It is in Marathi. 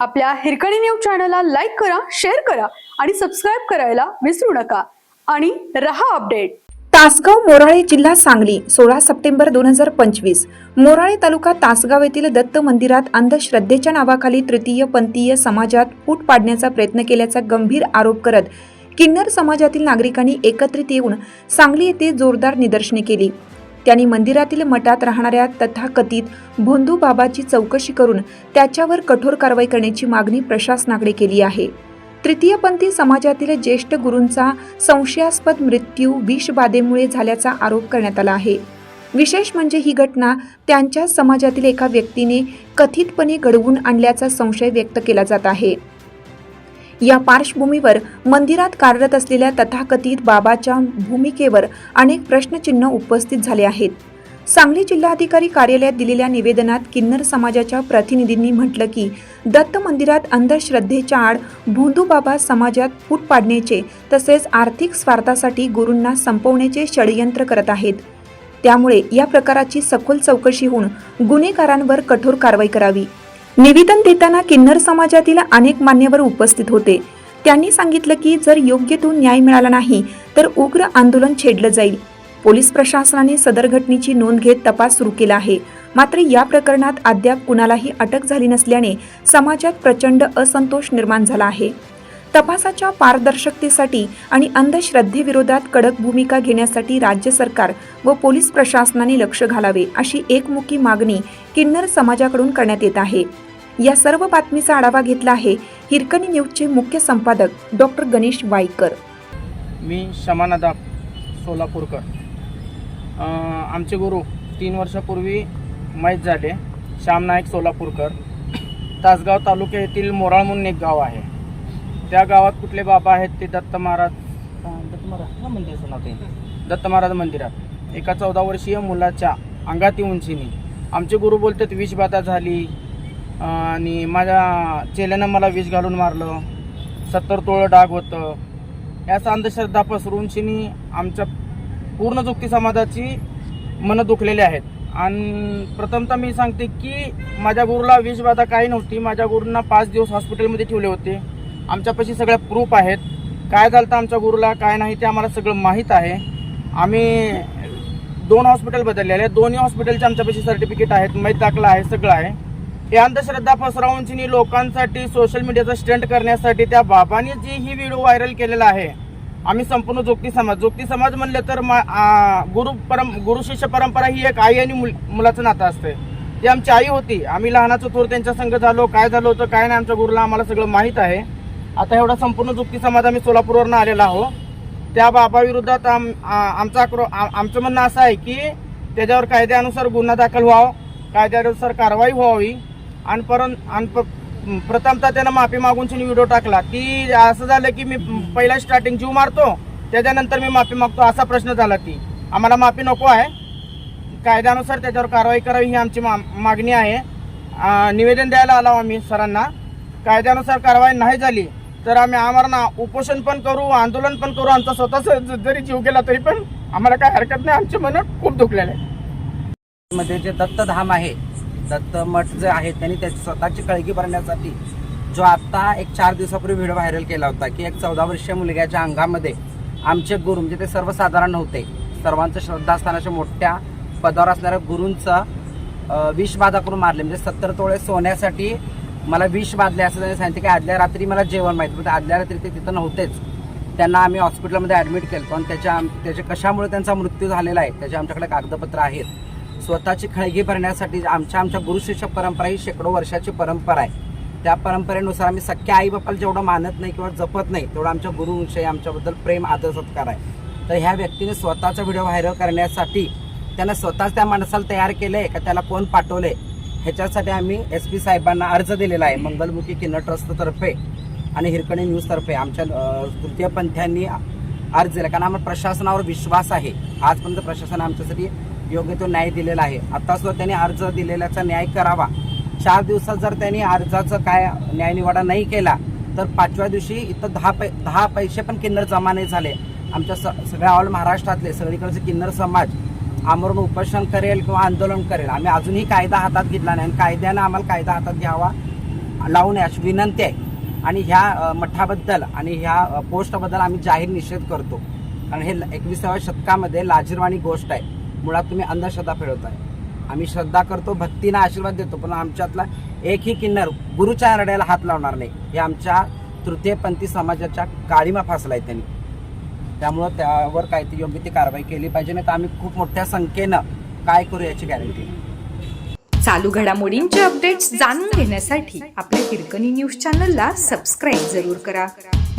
आपल्या हिरकणी न्यूज चॅनलला लाईक करा शेअर करा आणि सबस्क्राईब करायला विसरू नका. आणि रहा अपडेट. तासगाव मोराळे जिल्हा सांगली सोळा सप्टेंबर दोन हजार पंचवीस. मोराळे तालुका तासगाव येथील दत्त मंदिरात अंधश्रद्धेच्या नावाखाली तृतीय पंथीय समाजात फूट पाडण्याचा प्रयत्न केल्याचा गंभीर आरोप करत किन्नर समाजातील नागरिकांनी एकत्रित येऊन सांगली येथे जोरदार निदर्शने केली. त्यांनी मंदिरातील मठात राहणाऱ्या तथाकथित भोंदू बाबाची चौकशी करून त्याच्यावर कठोर कारवाई करण्याची मागणी प्रशासनाकडे केली आहे. तृतीयपंथी समाजातील ज्येष्ठ गुरूंचा संशयास्पद मृत्यू विषबाधेमुळे झाल्याचा आरोप करण्यात आला आहे. विशेष म्हणजे ही घटना त्यांच्या समाजातील एका व्यक्तीने कथितपणे घडवून आणल्याचा संशय व्यक्त केला जात आहे. या पार्श्वभूमीवर मंदिरात कार्यरत असलेल्या तथाकथित बाबाच्या भूमिकेवर अनेक प्रश्नचिन्ह उपस्थित झाले आहेत. सांगली जिल्हाधिकारी कार्यालयात दिलेल्या निवेदनात किन्नर समाजाच्या प्रतिनिधींनी म्हटलं की दत्त मंदिरात अंधश्रद्धेच्या आड भोंदू बाबा समाजात फूट पाडण्याचे तसेच आर्थिक स्वार्थासाठी गुरूंना संपवण्याचे षडयंत्र करत आहेत. त्यामुळे या प्रकाराची सखोल चौकशी होऊन गुन्हेगारांवर कठोर कारवाई करावी. निवेदन देताना किन्नर समाजातील अनेक मान्यवर उपस्थित होते. त्यांनी सांगितलं की जर योग्य तो न्याय मिळाला नाही तर उग्र आंदोलन छेडलं जाईल. पोलीस प्रशासनाने सदर घटनेची नोंद घेत तपास सुरू केला आहे. मात्र या प्रकरणात अद्याप कुणालाही अटक झाली नसल्याने समाजात प्रचंड असंतोष निर्माण झाला आहे. तपासाच्या पारदर्शकतेसाठी आणि अंधश्रद्धेविरोधात कडक भूमिका घेण्यासाठी राज्य सरकार व पोलीस प्रशासनाने लक्ष घालावे अशी एकमुखी मागणी किन्नर समाजाकडून करण्यात येत आहे. या सर्व बातमीचा आढावा घेतला आहे हिरकणी न्यूजचे मुख्य संपादक डॉक्टर गणेश वाईकर. मी शमानादाब सोलापूरकर. अं, आमचे गुरु तीन वर्षापूर्वी मैत झाले. श्याम नाईक सोलापूरकर. तासगाव तालुक्या येथील मोराळ म्हणून एक गाव आहे. त्या गावात कुठले बाबा आहेत ते दत्त महाराज? दत्त महाराज. हा मंदिराचं नाव ते दत्त महाराज मंदिरात. एका चौदा वर्षीय मुलाच्या अंगाती उंचीनी आमचे गुरु बोलतात विषबाधा झाली. आणि माझ्या चेल्यानं मला विष घालून मारलं. सत्तर तोळं डाग होतं. याचा अंधश्रद्धा पसरून शिनी आमच्या पूर्ण जुक्ती समाजाची मनं दुखलेली आहेत. आणि प्रथमतः मी सांगते की माझ्या गुरुला विषबाधा काही नव्हती. माझ्या गुरूंना पाच दिवस हॉस्पिटलमध्ये ठेवले होते. आमच्यापाशी सगळ्या प्रूफ आहेत. काय झालं तर आमच्या गुरुला काय नाही ते आम्हाला सगळं माहीत आहे. आम्ही दोन हॉस्पिटल बदललेले आहेत. दोन्ही हॉस्पिटलचे आमच्यापाशी सर्टिफिकेट आहेत. माहीत दाखला आहे सगळं आहे. हे अंधश्रद्धा पसरवून लोकांसाठी सोशल मीडियाचा स्टंट करण्यासाठी त्या बाबांनी जी ही व्हिडिओ व्हायरल केलेला आहे आम्ही संपूर्ण जोगती समाज जोगती समाज म्हणलं तर गुरु परम गुरु शिष्य परंपरा ही एक आई आणि मुल- मुलाचं नातं असते ती आमची आई होती. आम्ही लहानाचं थोर त्यांच्या संघ झालो काय झालं होतं काय नाही आमच्या गुरुला आम्हाला सगळं माहीत आहे. आता एवढा संपूर्ण जुक्ती समाज आम्ही सोलापूरवरनं आलेला आहो. त्या बाबाविरोधात आम आमचा आक्रो आमचं म्हणणं असं आहे की त्याच्यावर कायद्यानुसार गुन्हा दाखल व्हावा कायद्यानुसार कारवाई व्हावी आणि परत आणि प- प्रथमतः त्यानं माफी मागून व्हिडिओ टाकला. की असं झालं की मी पहिला स्टार्टिंग जीव मारतो त्याच्यानंतर मी माफी मागतो असा प्रश्न झाला ती. आम्हाला माफी नको आहे. कायद्यानुसार त्याच्यावर कारवाई करावी ही आमची मा मागणी आहे. निवेदन द्यायला आलो आम्ही सरांना. कायद्यानुसार कारवाई नाही झाली तर आम्ही आम्हाला उपोषण पण करू आंदोलन पण करू. आमचा स्वतःच जरी जीव गेला तरी पण आम्हाला काय हरकत नाही. आमचे मन खूप दुखलेले आहे. मध्ये जे दत्तधाम आहे दत्त मठ जे आहे त्यांनी त्याची स्वतःची कळगी भरण्यासाठी जो आता एक चार दिवसापूर्वी व्हिडिओ व्हायरल केला होता की एक चौदा वर्षीय मुलग्याच्या अंगामध्ये आमचे गुरु म्हणजे ते सर्वसाधारण नव्हते सर्वांचं श्रद्धास्थानाच्या मोठ्या पदावर असणाऱ्या गुरूंचा विष बाधा करून मारले. म्हणजे सत्तर तोळे सोन्यासाठी मला विष बाधले असं त्यांनी सांगितलं की आदल्या रात्री मला जेवण माहिती पण आदल्या रात्री ते तिथं नव्हतेच. त्यांना आम्ही हॉस्पिटलमध्ये ॲडमिट केलं पण त्याच्या त्याचे कशामुळे त्यांचा मृत्यू झालेला आहे त्याचे आमच्याकडे कागदपत्र आहेत. स्वतःची खळगी भरण्यासाठी आमच्या आमच्या गुरुशिष्य परंपरा ही शेकडो वर्षाची परंपरा आहे. त्या परंपरेनुसार आम्ही सख्या आई बापाला जेवढं मानत नाही किंवा जपत नाही तेवढं आमच्या गुरुविषयी आमच्याबद्दल प्रेम आदर सत्कार आहे. तर ह्या व्यक्तीने स्वतःचा व्हिडिओ व्हायरल करण्यासाठी त्यानं स्वतःच त्या माणसाला तयार केलंय का त्याला कोण पाठवलंय? ह्याच्यासाठी आम्ही एस पी साहेबांना अर्ज दिलेला आहे मंगलमुखी किन्नर ट्रस्टतर्फे आणि हिरकणी न्यूजतर्फे आमच्या तृतीयपंथ्यांनी अर्ज दिला. कारण आम्हाला प्रशासनावर विश्वास आहे. आजपर्यंत प्रशासन आमच्यासाठी योग्य तो न्याय दिलेला आहे. आत्ता सुद्धा त्यांनी अर्ज दिलेल्याचा न्याय करावा. चार दिवसात जर त्यांनी अर्जाचं काय न्यायनिवाडा नाही केला तर पाचव्या दिवशी इथं दहा पै दहा पैसे पण किन्नर जमा नाही झाले. आमच्या स सगळ्या ऑल महाराष्ट्रातले सगळीकडचे किन्नर समाज आमरण उपोषण करेल किंवा आंदोलन करेल आम्ही अजूनही कायदा हातात घेतला नाही आणि कायद्यानं आम्हाला कायदा हातात घ्यावा लावू नये अशी विनंती आहे. आणि ह्या मठाबद्दल आणि ह्या पोस्टबद्दल आम्ही जाहीर निषेध करतो. कारण हे एकविसाव्या शतकामध्ये लाजीरवाणी गोष्ट आहे. मुळात तुम्ही अंधश्रद्धा फिरवताय आम्ही श्रद्धा करतो भक्तीनं आशीर्वाद देतो पण आमच्यातला एकही किन्नर गुरुच्या रड्याला हात लावणार नाही. हे आमच्या तृतीयपंथी समाजाच्या काळीमा फासला आहे त्यांनी. त्यामुळं त्यावर काय ती योग्य ती कारवाई केली पाहिजे नाही तर आम्ही खूप मोठ्या संख्येनं काय करू याची गॅरंटी चालू घडामोडींचे अपडेट्स जाणून घेण्यासाठी आपल्या हिरकणी न्यूज चॅनलला सबस्क्राईब जरूर करा.